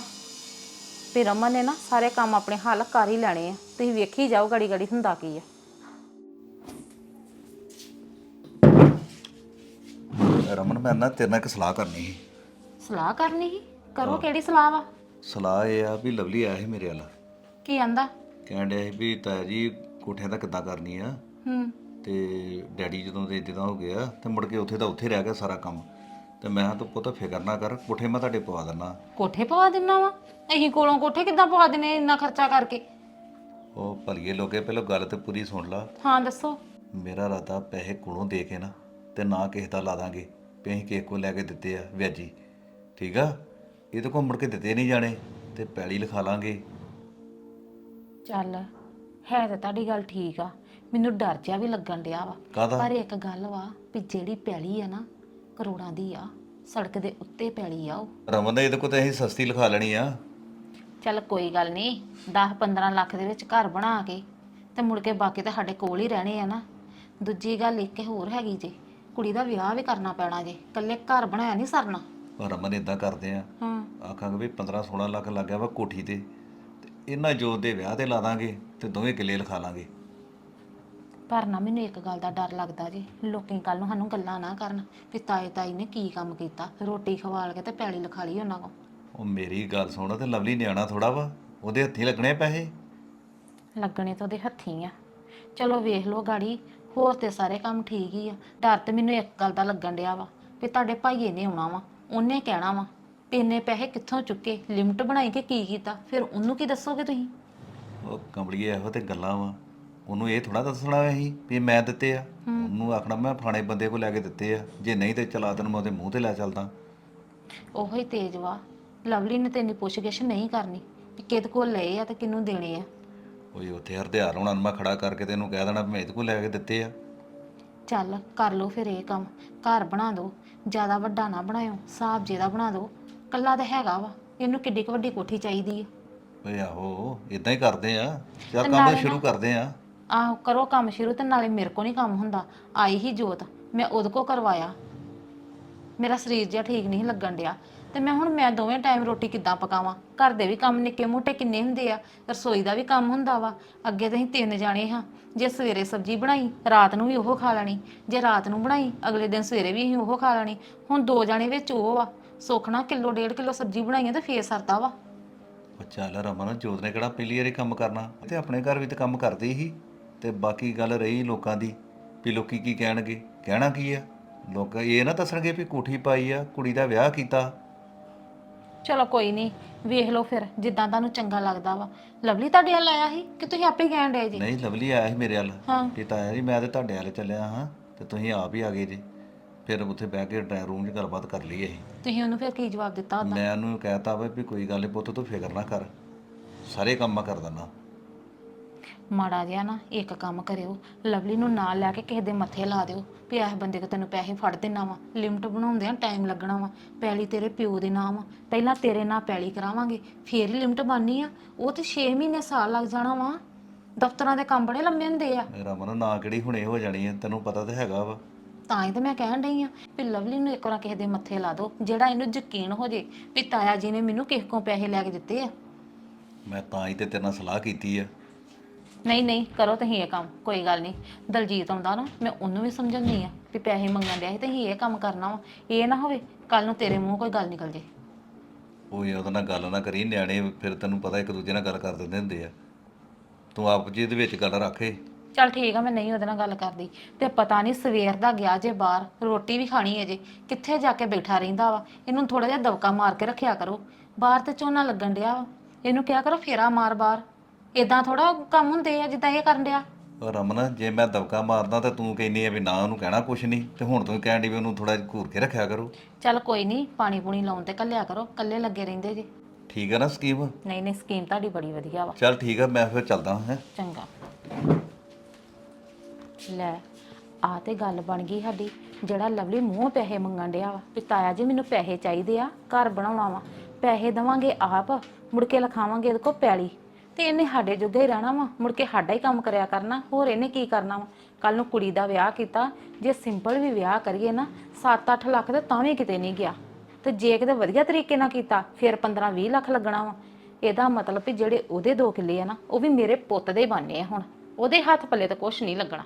ਵੀ ਰਮਨ ਨੇ ਨਾ ਸਾਰੇ ਕੰਮ ਆਪਣੇ ਹੱਲ ਕਰ ਹੀ ਲੈਣੇ ਆ। ਤੁਸੀਂ ਵੇਖੀ ਜਾਓ ਗੜੀ ਗੜੀ ਹੁੰਦਾ ਕੀ ਆ। ਰਮਨ ਮੈਂ ਨਾ ਤੇਰੇ ਨਾਲ ਇੱਕ ਸਲਾਹ ਕਰਨੀ ਸੀ। ਸਲਾਹ ਕਰਨੀ ਸੀ? ਕਰੋ ਕਿਹੜੀ ਸਲਾਹ ਵਾ? ਸਲਾਹ ਇਹ ਆ ਵੀ ਲਵਲੀ ਆਇਆ ਸੀ ਮੇਰੇ ਵੱਲ। ਕੀ ਆਂਦਾ? ਕਹਿਣ ਡਿਆ ਸੀ ਵੀ ਤਾਇਆ ਜੀ ਕੋਠਿਆਂ ਦਾ ਕਿੱਦਾਂ ਕਰਨੀ ਆ। ਹੂੰ। ਤੇ ਡੈਡੀ ਜਦੋਂ ਦੇ ਇਦਾਂ ਹੋ ਗਿਆ ਤੇ ਮੁੜ ਕੇ ਉੱਥੇ ਦਾ ਉੱਥੇ ਰਹਿ ਗਿਆ ਸਾਰਾ ਕੰਮ। ਤੇ ਮੈਂ ਕਿਹਾ ਤੂੰ ਪੁੱਤ ਫਿਕਰ ਨਾ ਕਰ ਕੋਠੇ ਮੈਂ ਤੁਹਾਡੇ ਪਵਾ ਦਿੰਦਾ ਕੋਠੇ ਪਵਾ ਦਿੰਨਾ ਵਾ? ਅਸੀਂ ਕੋਲੋਂ ਕੋਠੇ ਕਿੱਦਾਂ ਪਵਾ ਦਿੰਨੇ ਇੰਨਾ ਖਰਚਾ ਕਰਕੇ? ਉਹ ਭਲੀਏ ਲੋਕੇ ਪਹਿਲਾਂ ਗੱਲ ਤੇ ਪੂਰੀ ਸੁਣ ਲਾ। ਹਾਂ ਦੱਸੋ। ਮੇਰਾ ਰਾਤਾ ਪੈਸੇ ਕੋਲੋਂ ਦੇ ਕੇ ਨਾ ਤੇ ਨਾ ਕਿਸੇ ਦਾ ਲਾ ਦਾਂਗੇ ਵੀ ਅਸੀਂ ਕਿਸੇ ਕੋਲ ਲੈ ਕੇ ਦਿੱਤੇ ਆ ਵਿਆਜੀ। ਠੀਕ ਆ? ਇਹਦੇ ਕੋਲ ਮੁੜ ਕੇ ਦਿੱਤੇ ਨਹੀਂ ਜਾਣੇ ਤੇ ਪੈਲੀ ਲਿਖਾ ਲਾਂਗੇ। ਚੱਲ ਹੈ ਤਾਂ ਤੁਹਾਡੀ ਗੱਲ ਠੀਕ ਆ। ਮੈਨੂੰ ਡਰ ਜਿਹਾ ਵੀ ਲੱਗਣ ਡਿਆ ਵਾ। ਕਾਹਦਾ? ਪਰ ਇੱਕ ਗੱਲ ਵਾ ਵੀ ਜਿਹੜੀ ਪੈਲੀ ਆ ਨਾ ਕਰੋੜਾਂ ਦੀ ਆ ਸੜਕ ਦੇ ਉੱਤੇ ਪੈਲੀ ਆ ਉਹ। ਰਮਨ ਦਾ ਇਹਦੇ ਕੋਲ ਤੇ ਅਸੀਂ ਸਸਤੀ ਲਿਖਾ ਲੈਣੀ ਆ। ਚੱਲ ਕੋਈ ਗੱਲ ਨਹੀਂ 10-15 ਲੱਖ ਦੇ ਵਿੱਚ ਘਰ ਬਣਾ ਕੇ ਤੇ ਮੁੜ ਕੇ ਬਾਕੀ ਤਾਂ ਸਾਡੇ ਕੋਲ ਹੀ ਰਹਿਣੇ ਆ ਨਾ। ਦੂਜੀ ਗੱਲ ਇੱਕ ਹੋਰ ਹੈਗੀ ਜੇ ਕੁੜੀ ਦਾ ਵਿਆਹ ਵੀ ਕਰਨਾ ਪੈਣਾ ਜੇ ਇਕੱਲੇ ਘਰ ਬਣਾਇਆ ਨਹੀਂ ਸਰਨਾ। ਪਰ ਰਮਨ ਇਦਾਂ ਕਰਦੇ ਆ ਹਾਂ। ਆਖਾਂਗੇ ਵੀ 15 16 ਲੱਖ ਲੱਗ ਗਿਆ ਵਾ ਕੋਠੀ ਤੇ ਤੇ ਇਹਨਾਂ ਜੋਤ ਦੇ ਵਿਆਹ ਤੇ ਲਾ ਦਾਂਗੇ ਤੇ ਦੋਵੇਂ ਕਿੱਲੇ ਲਿਖਾ ਲਾਂਗੇ। ਪਰ ਨਾ ਮੈਨੂੰ ਇੱਕ ਗੱਲ ਦਾ ਡਰ ਲੱਗਦਾ ਜੀ। ਲੋਕੀ ਕੱਲ ਨੂੰ ਸਾਨੂੰ ਗੱਲਾਂ ਨਾ ਕਰਨ ਵੀ ਤਾਏ ਤਾਈ ਨੇ ਕੀ ਕੰਮ ਕੀਤਾ। ਰੋਟੀ ਖਵਾਲ ਕੇ ਤੇ ਪੈਲੀ ਲਿਖਾ ਲਈ ਉਹਨਾਂ ਕੋ ਉਹ ਮੇਰੀ ਗੱਲ ਸੁਣ ਤੇ ਲਵਲੀ ਨਿਆਣਾ ਥੋੜਾ ਵਾ ਉਹਦੇ ਹੱਥੀ ਲੱਗਣੇ ਪੈਸੇ? ਲੱਗਣੇ ਤਾਂ ਉਹਦੇ ਹੱਥੀਂ ਆ। ਚਲੋ ਵੇਖ ਲਓ ਗਾੜੀ ਹੋਰ ਤੇ ਸਾਰੇ ਕੰਮ ਠੀਕ ਹੀ ਆ। ਡਰ ਤੇ ਮੈਨੂੰ ਇੱਕ ਗੱਲ ਦਾ ਲੱਗਣ ਡਿਆ ਵਾ ਵੀ ਤੁਹਾਡੇ ਭਾਈਏ ਨੇ ਆਉਣਾ ਵਾ ਉਹਨੇ ਕਹਿਣਾ ਵਾ ਵੀ ਇੰਨੇ ਪੈਸੇ ਕਿੱਥੋਂ ਚੁੱਕੇ ਲਿਮਟ ਬਣਾਈ ਕਿ ਕੀ ਕੀਤਾ ਫਿਰ ਉਹਨੂੰ ਕੀ ਦੱਸੋਗੇ ਤੁਸੀਂ? ਉਹ ਕੰਬਲੀਏ ਇਹੋ ਤੇ ਗੱਲਾਂ ਵਾ। ਉਹਨੂੰ ਇਹ ਥੋੜਾ ਦੱਸਣਾ ਅਸੀਂ ਵੀ ਮੈਂ ਦਿੱਤੇ ਆ। ਉਹਨੂੰ ਆਖਣਾ ਮੈਂ ਫਾਣੇ ਬੰਦੇ ਕੋਲ ਲੈ ਕੇ ਦਿੱਤੇ ਆ। ਜੇ ਨਹੀਂ ਤੇ ਚਲਾ ਤੈਨੂੰ ਮੈਂ ਉਹਦੇ ਮੂੰਹ ਤੇ ਲੈ ਚੱਲਦਾ। ਉਹੋ ਹੀ ਤੇਜ ਵਾ। ਲਵਲੀ ਨੇ ਤੇ ਇੰਨੀ ਪੁੱਛਗਿੱਛ ਨਹੀਂ ਕਰਨੀ ਕਿ ਕਿਹਦੇ ਕੋਲ ਲਏ ਆ ਤੇ ਕਿਹਨੂੰ ਦੇਣੇ ਆ। ਓਏ ਉੱਥੇ ਹਰਦਿਆਲ ਹੋਣਾ ਨੂੰ ਮੈਂ ਖੜਾ ਕਰਕੇ ਤੈਨੂੰ ਕਹਿ ਦੇਣਾ ਵੀ ਮੈਂ ਇਹਦੇ ਕੋਲ ਲੈ ਕੇ ਦਿੱਤੇ ਆ। ਚੱਲ ਕਰ ਲਓ ਫਿਰ ਇਹ ਕੰਮ। ਘਰ ਬਣਾ ਦਿਓ ਜ਼ਿਆਦਾ ਵੱਡਾ ਨਾ ਬਣਾਇਓ। ਹਿਸਾਬ ਜਿਹਦਾ ਬਣਾ ਦਿਓ ਕੱਲਾ ਤਾਂ ਹੈਗਾ ਵਾ। ਇਹਨੂੰ ਕਿੱਡੀ ਕੁ ਵੱਡੀ ਕੋਠੀ ਚਾਹੀਦੀ ਆ। ਓਏ ਆਹੋ ਇਦਾਂ ਹੀ ਕਰਦੇ ਆ। ਚੱਲ ਕੰਮ ਸ਼ੁਰੂ ਕਰਦੇ ਆ। ਆਹੋ ਕਰੋ ਕੰਮ ਸ਼ੁਰੂ ਤੇ ਨਾਲੇ ਮੇਰੇ ਕੋ ਨਹੀਂ ਕੰਮ ਹੁੰਦਾ। ਆਈ ਹੀ ਜੋਤ, ਮੈਂ ਉਹਦੇ ਕੋ ਕਰਵਾਇਆ। ਮੇਰਾ ਸਰੀਰ ਜਿਹਾ ਠੀਕ ਨਹੀਂ ਲੱਗਣ ਡਿਆ। ਤੇ ਮੈਂ ਹੁਣ ਮੈਂ ਦੋਵੇਂ ਟਾਈਮ ਰੋਟੀ ਕਿੱਦਾਂ ਪਕਾਵਾਂ? ਘਰ ਦੇ ਵੀ ਕੰਮ ਨਿੱਕੇ ਮੋਟੇ ਕਿੰਨੇ ਹੁੰਦੇ ਆ, ਰਸੋਈ ਦਾ ਵੀ ਕੰਮ ਹੁੰਦਾ ਵਾ। ਅੱਗੇ ਤਾਂ ਅਸੀਂ ਤਿੰਨ ਜਾਣੇ ਹਾਂ। ਜੇ ਸਵੇਰੇ ਸਬਜ਼ੀ ਬਣਾਈ, ਰਾਤ ਨੂੰ ਵੀ ਉਹ ਖਾ ਲੈਣੀ। ਜੇ ਰਾਤ ਨੂੰ ਬਣਾਈ, ਅਗਲੇ ਦਿਨ ਸਵੇਰੇ ਵੀ ਅਸੀਂ ਉਹ ਖਾ ਲੈਣੀ। ਹੁਣ ਦੋ ਜਾਣੇ ਵਿੱਚ ਉਹ ਆ। ਸੁੱਖਣਾ ਕਿਲੋ, ਡੇਢ ਕਿਲੋ ਸਬਜ਼ੀ ਬਣਾਈਆਂ ਤੇ ਫੇਰ ਸਰਦਾ ਵਾ। ਉਹ ਚੱਲ ਰਮਨ, ਜੋਤ ਨੇ ਕਿਹੜਾ ਪਹਿਲੀ ਵਾਰੀ ਕੰਮ ਕਰਨਾ? ਤੇ ਆਪਣੇ ਘਰ ਵੀ ਤੇ ਕੰਮ ਕਰਦੀ ਸੀ। ਤੇ ਬਾਕੀ ਗੱਲ ਰਹੀ ਲੋਕਾਂ ਦੀ ਵੀ ਲੋਕੀ ਕੀ ਕਹਿਣਗੇ? ਕਹਿਣਾ ਕੀ ਆ? ਲੋਕ ਇਹ ਨਾ ਦੱਸਣਗੇ ਵੀ ਕੋਠੀ ਪਾਈ ਆ ਕੁੜੀ ਦਾ ਵਿਆਹ ਕੀਤਾ। ਚਲੋ ਕੋਈ ਨਹੀਂ ਵੇਖ ਲਓ ਫਿਰ ਜਿੱਦਾਂ ਤੁਹਾਨੂੰ ਚੰਗਾ ਲੱਗਦਾ ਵਾ। ਲਵਲੀ ਤੁਹਾਡੇ ਵੱਲ ਆਇਆ ਸੀ ਕਿ ਤੁਸੀਂ ਆਪੇ ਕਹਿਣ ਜੀ? ਨਹੀਂ ਲਵਲੀ ਆਇਆ ਸੀ ਮੇਰੇ ਵੱਲ। ਹਾਂ। ਕਿ ਤਾਇਆ ਜੀ ਮੈਂ ਤੇ ਤੁਹਾਡੇ ਵੱਲ ਚੱਲਿਆ ਹਾਂ ਤੇ ਤੁਸੀਂ ਆਪ ਹੀ ਆ ਗਏ ਜੀ। ਫਿਰ ਉੱਥੇ ਬਹਿ ਕੇ ਡਰਾਈਵ ਰੂਮ 'ਚ ਗੱਲਬਾਤ ਕਰ ਲਈ ਅਸੀਂ। ਤੁਸੀਂ ਉਹਨੂੰ ਫਿਰ ਕੀ ਜਵਾਬ ਦਿੱਤਾ ਉਹਦਾ ਮੈਂ ਉਹਨੂੰ ਕਹਿਤਾ ਵਾ ਵੀ ਕੋਈ ਗੱਲ ਨਹੀਂ ਪੁੱਤ ਤੂੰ ਫਿਕਰ ਨਾ ਕਰ। ਸਾਰੇ ਕੰਮ ਮੈਂ ਕਰ ਦਿੰਦਾ। ਮਾੜਾ ਜਿਹਾ ਨਾ ਇੱਕ ਕੰਮ ਕਰਿਓ ਲਵਲੀ ਨੂੰ ਨਾਲ ਲੈ ਕੇ ਕਿਸੇ ਦੇ ਮੱਥੇ ਲਾ ਦਿਓ ਵੀ ਇਸ ਬੰਦੇ ਕੋ ਤੈਨੂੰ ਪੈਸੇ ਫੜ ਦੇਣਾ ਵਾ ਲਿਮਟ ਬਣਾਉਂਦਿਆਂ ਟਾਈਮ ਲੱਗਣਾ ਵਾ ਪੈਲੀ ਤੇਰੇ ਪਿਓ ਦੇ ਨਾਮ ਆ ਪਹਿਲਾਂ ਤੇਰੇ ਨਾਲ ਪੈਲੀ ਕਰਾਵਾਂਗੇ ਫੇਰ ਹੀ ਲਿਮਟ ਬਣਨੀ ਆ ਉਹ ਤੇ 6 ਮਹੀਨੇ ਸਾਲ ਲੱਗ ਜਾਣਾ ਵਾ ਦਫ਼ਤਰਾਂ ਦੇ ਕੰਮ ਬੜੇ ਲੰਮੇ ਹੁੰਦੇ ਆ। ਮੇਰਾ ਮਨ ਨਾ ਕਿਹੜੀ ਹੁਣੇ ਹੋ ਜਾਣੀ ਹੈ ਤੈਨੂੰ ਪਤਾ ਤਾਂ ਹੈਗਾ ਵਾ। ਤਾਂ ਹੀ ਤਾਂ ਮੈਂ ਕਹਿਣ ਡਈ ਆ ਵੀ ਲਵਲੀ ਨੂੰ ਇੱਕ ਵਾਰ ਕਿਸੇ ਦੇ ਮੱਥੇ ਲਾ ਦਿਓ ਜਿਹੜਾ ਇਹਨੂੰ ਯਕੀਨ ਹੋ ਜੇ ਵੀ ਤਾਇਆ ਜੀ ਨੇ ਮੈਨੂੰ ਕਿਸੇ ਕੋਲ ਪੈਸੇ ਲੈ ਕੇ ਦਿੱਤੇ ਆ। ਮੈਂ ਤਾਂ ਹੀ ਤੇ ਤੇਰੇ ਨਾਲ ਸਲਾਹ ਕੀਤੀ ਆ। ਨਹੀਂ ਨਹੀਂ ਕਰੋ ਤੁਸੀਂ ਇਹ ਕੰਮ ਕੋਈ ਗੱਲ ਨਹੀਂ। ਦਲਜੀਤ ਆਉਂਦਾ ਨਾ ਮੈਂ ਉਹਨੂੰ ਵੀ ਸਮਝਾਉਂਦੀ ਆ ਵੀ ਪੈਸੇ ਮੰਗਣ ਡਿਆ ਸੀ ਤੇ ਅਸੀਂ ਇਹ ਕੰਮ ਕਰਨਾ ਵਾ। ਇਹ ਨਾ ਹੋਵੇ ਕੱਲ ਨੂੰ ਤੇਰੇ ਮੂੰਹ ਕੋਈ ਗੱਲ ਨਿਕਲ ਜੇ। ਉਹ ਇਹ ਉਹਦੇ ਨਾਲ ਗੱਲ ਨਾ ਕਰੀ ਨਿਆਣੇ ਫਿਰ ਤੈਨੂੰ ਪਤਾ ਇੱਕ ਦੂਜੇ ਨਾਲ ਗੱਲ ਕਰ ਦਿੰਦੇ ਹੁੰਦੇ ਆ। ਤੂੰ ਆਪ ਜੀ ਦੇ ਵਿੱਚ ਗੱਲ ਰੱਖੇ ਚੱਲ ਠੀਕ ਆ ਮੈਂ ਨਹੀਂ ਉਹਦੇ ਨਾਲ ਗੱਲ ਕਰਦੀ। ਤੇ ਪਤਾ ਨਹੀਂ ਸਵੇਰ ਦਾ ਗਿਆ ਜੇ ਬਾਹਰ ਰੋਟੀ ਵੀ ਖਾਣੀ ਹੈ ਜੇ। ਕਿੱਥੇ ਜਾ ਕੇ ਬੈਠਾ ਰਹਿੰਦਾ ਵਾ? ਇਹਨੂੰ ਥੋੜਾ ਜਿਹਾ ਦਬਕਾ ਮਾਰ ਕੇ ਰੱਖਿਆ ਕਰੋ। ਬਾਹਰ ਤੇ ਝੋਨਾ ਲੱਗਣ ਡਿਆ ਵਾ। ਇਹਨੂੰ ਕਿਹਾ ਕਰੋ ਫੇਰਾ ਮਾਰ ਬਾਹਰ। ਇਦਾਂ ਥੋੜਾ ਕੰਮ ਹੁੰਦੇ ਆ ਜਿੱਦਾਂ ਇਹ ਕਰਨ ਡਿਆ। ਉਹ ਰਮਨ ਜੇ ਮੈਂ ਦਬਕਾ ਮਾਰਦਾ ਤਾਂ ਤੂੰ ਕਹਿੰਦੀ ਆ ਵੀ ਨਾ ਉਹਨੂੰ ਕਹਿਣਾ ਕੁਛ ਨਹੀਂ ਤੇ ਹੁਣ ਤੂੰ ਕਹਿਣ ਦੀ ਵੀ ਉਹਨੂੰ ਥੋੜਾ ਘੂਰ ਕੇ ਰੱਖਿਆ ਕਰੋ। ਚੱਲ ਕੋਈ ਨਹੀਂ ਪਾਣੀ ਪੂਣੀ ਲਾਉਣ ਤੇ ਕੱਲਿਆ ਕਰੋ ਕੱਲੇ ਲੱਗੇ ਰਹਿੰਦੇ ਜੇ। ਠੀਕ ਆ ਨਾ ਸਕੀਮ? ਨਹੀਂ ਨਹੀਂ ਸਕੀਮ ਤੁਹਾਡੀ ਬੜੀ ਵਧੀਆ ਵਾ। ਚੱਲ ਠੀਕ ਆ ਮੈਂ ਫਿਰ ਚੱਲਦਾ ਹਾਂ ਚੰਗਾ। ਲੈ ਆ ਤੇ ਗੱਲ ਬਣ ਗਈ ਸਾਡੀ ਜਿਹੜਾ ਲਵਲੀ ਮੂੰਹ ਪੈਸੇ ਮੰਗਣ ਡਿਆ ਵਾ ਵੀ ਤਾਇਆ ਜੀ ਮੈਨੂੰ ਪੈਸੇ ਚਾਹੀਦੇ ਆ ਘਰ ਬਣਾਉਣਾ ਵਾ। ਪੈਸੇ ਦਵਾਂਗੇ ਆਪ ਮੁੜ ਕੇ ਲਿਖਾਵਾਂਗੇ ਇਹਦੇ ਕੋ ਪੈਲੀ। ਤੇ ਇਹਨੇ ਸਾਡੇ ਜੋਗਾ ਹੀ ਰਹਿਣਾ ਵਾ ਮੁੜ ਕੇ ਸਾਡਾ ਹੀ ਕੰਮ ਕਰਿਆ ਕਰਨਾ ਹੋਰ ਇਹਨੇ ਕੀ ਕਰਨਾ ਵਾ? ਕੱਲ ਨੂੰ ਕੁੜੀ ਦਾ ਵਿਆਹ ਕੀਤਾ ਜੇ ਸਿੰਪਲ ਵੀ ਵਿਆਹ ਕਰੀਏ ਨਾ 7-8 ਲੱਖ ਤੇ ਤਾਂ ਵੀ ਕਿਤੇ ਨਹੀਂ ਗਿਆ। ਤੇ ਜੇ ਕਿਤੇ ਵਧੀਆ ਤਰੀਕੇ ਨਾਲ ਕੀਤਾ ਫਿਰ 15-20 ਲੱਖ ਲੱਗਣਾ ਵਾ। ਇਹਦਾ ਮਤਲਬ ਵੀ ਜਿਹੜੇ ਉਹਦੇ 2 ਕਿੱਲੇ ਆ ਨਾ ਉਹ ਵੀ ਮੇਰੇ ਪੁੱਤ ਦੇ ਬਾਨੇ ਆ ਹੁਣ। ਉਹਦੇ ਹੱਥ ਪੱਲੇ ਤੇ ਕੁਝ ਨਹੀਂ ਲੱਗਣਾ।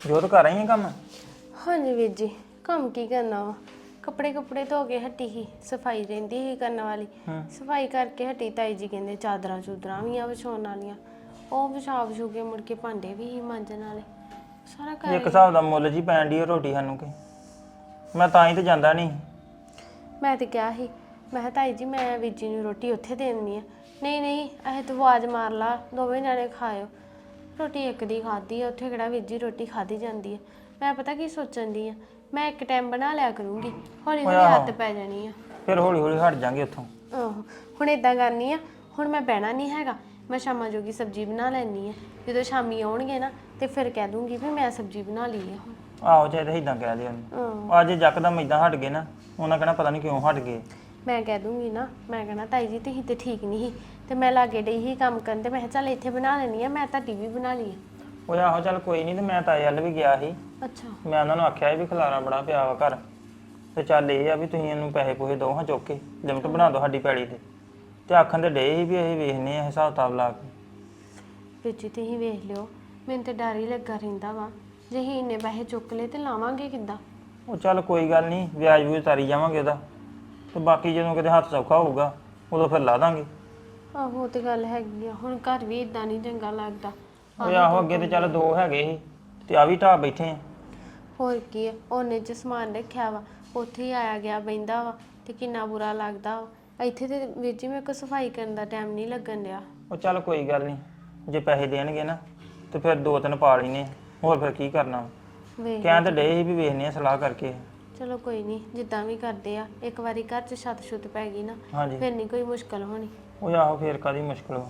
ਜੋਤ ਕਰ ਰਹੀ ਹੈ ਕੰਮ? ਹਾਂਜੀ ਵੀਰ ਜੀ ਕੰਮ ਕੀ ਕਰਨਾ ਵਾ? ਕੱਪੜੇ ਕੱਪੜੇ ਧੋ ਕੇ ਹਟੀ ਸੀ ਸਫ਼ਾਈ ਰਹਿੰਦੀ ਸੀ ਕਰਨ ਵਾਲੀ। ਸਫ਼ਾਈ ਕਰਕੇ ਹਟੀ ਤਾਈ ਜੀ ਕਹਿੰਦੇ ਚਾਦਰਾਂ ਚੂਦਰਾਂ ਵੀ ਆ ਵਿਛਾਉਣ ਵਾਲੀਆਂ। ਉਹ ਵਿਛਾ ਵਿਛੂ ਕੇ ਮੁੜ ਕੇ ਭਾਂਡੇ ਵੀ ਹੀ ਮਾਂਜਣ ਵਾਲੇ। ਸਾਰਾ ਇੱਕ ਹਿਸਾਬ ਦਾ ਮੁੱਲ ਜੀ ਪੈਣ ਦੀ ਰੋਟੀ ਸਾਨੂੰ ਕਿ। ਮੈਂ ਤਾਂ ਹੀ ਤੇ ਜਾਂਦਾ ਨਹੀਂ। ਮੈਂ ਤੇ ਕਿਹਾ ਸੀ ਮੈਂ ਕਿਹਾ ਤਾਈ ਜੀ ਮੈਂ ਵੀਰ ਜੀ ਨੂੰ ਰੋਟੀ ਉੱਥੇ ਦੇ ਦਿੰਦੀ ਆ ਨਹੀਂ ਨਹੀਂ ਇਹ ਤੂੰ ਆਵਾਜ਼ ਮਾਰ ਲਾ ਦੋਵੇਂ ਜਾਣੇ ਖਾਇਓ। ਰੋਟੀ ਇੱਕ ਦੀ ਖਾਦੀ ਆ ਉੱਥੇ ਕਿਹੜਾ ਵੀਰ ਜੀ ਰੋਟੀ ਖਾਦੀ ਜਾਂਦੀ ਆ। ਮੈਂ ਪਤਾ ਕੀ ਸੋਚਣ ਦੀ ਆ ਮੈਂ ਇੱਕ ਟਾਈਮ ਬਣਾ ਲਿਆ ਕਰੂੰਗੀ। ਹੌਲੀ ਹੌਲੀ ਹੱਥ ਪੈ ਜਾਣੀ ਆ। ਫਿਰ ਹੌਲੀ ਹੌਲੀ ਹਟ ਜਾਾਂਗੇ ਉੱਥੋਂ। ਆਹੋ। ਹੁਣ ਇਦਾਂ ਕਰਨੀ ਆ ਹੁਣ ਮੈਂ ਬਹਿਣਾ ਨਹੀਂ ਹੈਗਾ। ਮੈਂ ਸ਼ਾਮਾਂ ਜੋਗੀ ਸਬਜ਼ੀ ਬਣਾ ਲੈਣੀ ਆ। ਜਦੋਂ ਸ਼ਾਮੀ ਆਉਣਗੇ ਨਾ ਤੇ ਫਿਰ ਕਹਿ ਦੂੰਗੀ ਵੀ ਮੈਂ ਸਬਜ਼ੀ ਬਣਾ ਲਈ ਆ ਹੁਣ। ਆਹੋ ਚਾਹੇ ਇਦਾਂ ਕਹਿ ਦਿਓ ਉਹਨੂੰ। ਅੱਜ ਜੱਕਦਮ ਇਦਾਂ ਹਟ ਗਏ ਨਾ ਉਹਨਾਂ ਕਹਿਣਾ ਪਤਾ ਨਹੀਂ ਕਿਉਂ ਹਟ ਗਏ। ਮੈਂ ਕਹਿ ਦੂੰਗੀ ਨਾ ਮੈਂ ਕਹਿਣਾ ਤਾਈ ਜੀ ਤੁਸੀਂ ਤੇ ਠੀਕ ਨਹੀਂ ਸੀ। ਤੇ ਮੈਂ ਲਾਗੇ ਡਈ ਹੀ ਕੰਮ ਕਰਨ ਤੇ ਮੈਂ ਕਿਹਾ ਚੱਲ ਇੱਥੇ ਬਣਾ ਲੈਣੀ ਆ ਮੈਂ ਤਾਂ ਟੀਵੀ ਬਣਾ ਲਈ ਆ। ਉਹ ਆਹੋ ਚੱਲ ਕੋਈ ਨਹੀਂ ਤੇ ਮੈਂ ਤਾਏ ਵੱਲ ਵੀ ਗਿਆ ਸੀ। ਅੱਛਾ। ਮੈਂ ਉਹਨਾਂ ਨੂੰ ਆਖਿਆ ਸੀ ਵੀ ਖਲਾਰਾ ਬੜਾ ਪਿਆ ਵਾ ਘਰ। ਤੇ ਚੱਲ ਇਹ ਆ ਵੀ ਤੁਸੀਂ ਇਹਨੂੰ ਪੈਸੇ ਪੂਸੇ ਦੋ ਹਾਂ ਚੁੱਕ ਕੇ ਲਿਮਟ ਬਣਾ ਦਿਓ ਸਾਡੀ ਪੈਲੀ ਤੇ। ਤੇ ਆਖਣ ਤੇ ਡੇ ਸੀ ਵੀ ਇਹ ਵੇਖਨੇ ਆ ਹਿਸਾਬ ਕਿਤਾਬ ਲਾ ਕੇ। ਵਿੱਚ ਤੁਸੀਂ ਵੇਖ ਲਿਓ ਮੈਨੂੰ ਤੇ ਡਰ ਹੀ ਲੱਗਾ ਰਹਿੰਦਾ ਵਾ। ਜੇ ਹੀ ਇੰਨੇ ਪੈਸੇ ਚੁੱਕ ਲਏ ਤੇ ਲਾਵਾਂਗੇ ਕਿੱਦਾਂ? ਉਹ ਚੱਲ ਕੋਈ ਗੱਲ ਨਹੀਂ ਵਿਆਜ ਵੀ ਉਤਾਰੀ ਜਾਵਾਂਗੇ ਉਹਦਾ। ਤੇ ਬਾਕੀ ਜਦੋਂ ਕਿਤੇ ਹੱਥ ਸੌਖਾ ਹੋਊਗਾ ਉਦੋਂ ਫਿਰ ਲਾ ਦਾਂਗੇ। ਆਹੋ ਉਹ ਤੇ ਗੱਲ ਹੈਗੀ ਆ ਹੁਣ ਘਰ ਵੀ ਇਦਾਂ ਨਹੀਂ ਚੰਗਾ ਲੱਗਦਾ। ਉਹ ਆਹੋ ਅੱਗੇ ਤੇ ਚੱਲ ਦੋ ਹੈਗੇ ਸੀ ਤੇ ਆ ਵੀ ਢਾਹ ਬੈਠੇ ਆ। ਹੋਰ ਕੀ ਆ ਉਹਨੇ ਚ ਸਮਾਨ ਰੱਖਿਆ ਵਾ ਉੱਥੇ ਹੀ ਆਇਆ ਗਿਆ ਬੈਂਦਾ ਵਾ ਤੇ ਕਿੰਨਾ ਬੁਰਾ ਲੱਗਦਾ ਵਾ। ਇੱਥੇ ਤੇ ਵੀਰ ਜੀ ਮੇਰੇ ਕੋ ਸਫ਼ਾਈ ਕਰਨ ਦਾ ਟਾਈਮ ਨਹੀਂ ਲੱਗਣ ਡਿਆ। ਉਹ ਚੱਲ ਕੋਈ ਗੱਲ ਨਹੀਂ ਜੇ ਪੈਸੇ ਦੇਣਗੇ ਨਾ ਤੇ ਫਿਰ ਦੋ ਤਿੰਨ ਪਾ ਲੈਨੇ ਆ। ਹੋਰ ਫਿਰ ਕੀ ਕਰਨਾ ਵੇਖ ਕਹਿਣ ਤੇ ਡੇ ਸੀ ਵੀ ਵੇਖਨੇ ਆ ਸਲਾਹ ਕਰਕੇ। ਚਲੋ ਕੋਈ ਨਹੀਂ ਜਿੱਦਾਂ ਵੀ ਕਰਦੇ ਆ ਇੱਕ ਵਾਰੀ ਘਰ 'ਚ ਛੱਤ ਛੁੱਤ ਪੈ ਗਈ ਨਾ ਹਾਂਜੀ। ਫਿਰ ਨਹੀਂ ਕੋਈ ਮੁਸ਼ਕਲ ਹੋਣੀ। ਉਹ ਆਹੋ ਫੇਰ ਕਾਦੀ ਮੁਸ਼ਕਲ ਹਮ,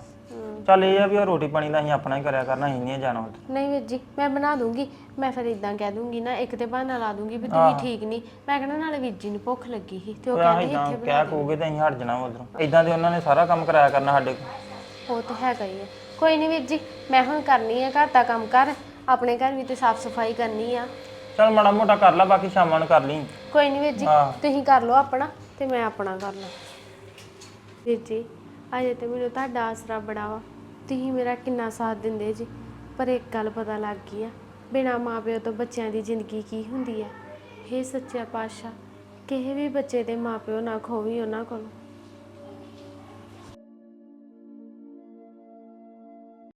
ਚੱਲ ਇਹ ਆ ਵੀ ਉਹ ਰੋਟੀ ਪਾਣੀ ਦਾ ਅਸੀਂ ਆਪਣਾ ਹੀ ਕਰਿਆ ਕਰਨਾ ਅਸੀਂ ਨਹੀਂ ਜਾਣਾ ਉੱਧਰ ਨਹੀਂ ਵੀਰ ਜੀ ਮੈਂ ਬਣਾ ਦੂੰਗੀ ਮੈਂ ਫਿਰ ਇਦਾਂ ਕਹਿ ਦੂੰਗੀ ਨਾ ਇੱਕ ਤੇ ਬਹਾਨਾ ਲਾ ਦੂੰਗੀ ਵੀ ਤੁਸੀਂ ਠੀਕ ਨਹੀਂ। ਮੈਂ ਕਹਿੰਦਾ ਨਾਲੇ ਵੀਰ ਜੀ ਨੂੰ ਭੁੱਖ ਲੱਗੀ ਸੀ ਤੇ ਉਹ ਕਹਿੰਦੇ ਇੱਥੇ ਕਹਿ ਕਹੋਗੇ ਤੇ ਅਸੀਂ ਹਟ ਜਾਣਾ ਉਧਰੋਂ। ਇਦਾਂ ਦੇ ਉਹਨਾਂ ਨੇ ਸਾਰਾ ਕੰਮ ਕਰਾਇਆ ਕਰਨਾ ਸਾਡੇ ਕੋਲ। ਉਹ ਤਾਂ ਹੈਗਾ ਹੀ ਆ। ਕੋਈ ਨਹੀਂ ਵੀਰ ਜੀ ਮੈਂ ਹੁਣ ਕਰਨੀ ਆ ਘਰ ਦਾ ਕੰਮ ਕਰ ਆਪਣੇ ਘਰ ਵੀ ਤੇ ਸਾਫ਼ ਸਫ਼ਾਈ ਕਰਨੀ ਆ। ਚੱਲ ਮਾੜਾ ਮੋਟਾ ਕਰ ਲੈ ਬਾਕੀ ਸ਼ਾਮਾਂ ਨੂੰ ਕਰ ਲਈ। ਕੋਈ ਨਹੀਂ ਵੀਰ ਜੀ ਹਾਂ। ਤੁਸੀਂ ਕਰ ਲਓ ਆਪਣਾ ਤੇ ਮੈਂ ਆਪਣਾ ਕਰ ਲਾਂ। ਵੀਰ ਜੀ ਅਜੇ ਤੇ ਮੈਨੂੰ ਤੁਹਾਡਾ ਆਸਰਾ ਬੜਾ ਵਾ। ਤੁਸੀਂ ਮੇਰਾ ਕਿੰਨਾ ਸਾਥ ਦਿੰਦੇ ਜੀ। ਪਰ ਇੱਕ ਗੱਲ ਪਤਾ ਲੱਗ ਗਈ ਆ, ਬਿਨਾ ਮਾਪਿਓ ਤੋਂ ਬੱਚਿਆਂ ਦੀ ਜ਼ਿੰਦਗੀ ਕੀ ਹੁੰਦੀ ਹੈ ਹੇ ਸੱਚਾ ਪਾਤਸ਼ਾਹ, ਕਿਸੇ ਵੀ ਬੱਚੇ ਦੇ ਮਾਪਿਓ ਨਾ ਖੋਵੀ ਉਹਨਾਂ ਕੋਲੋਂ।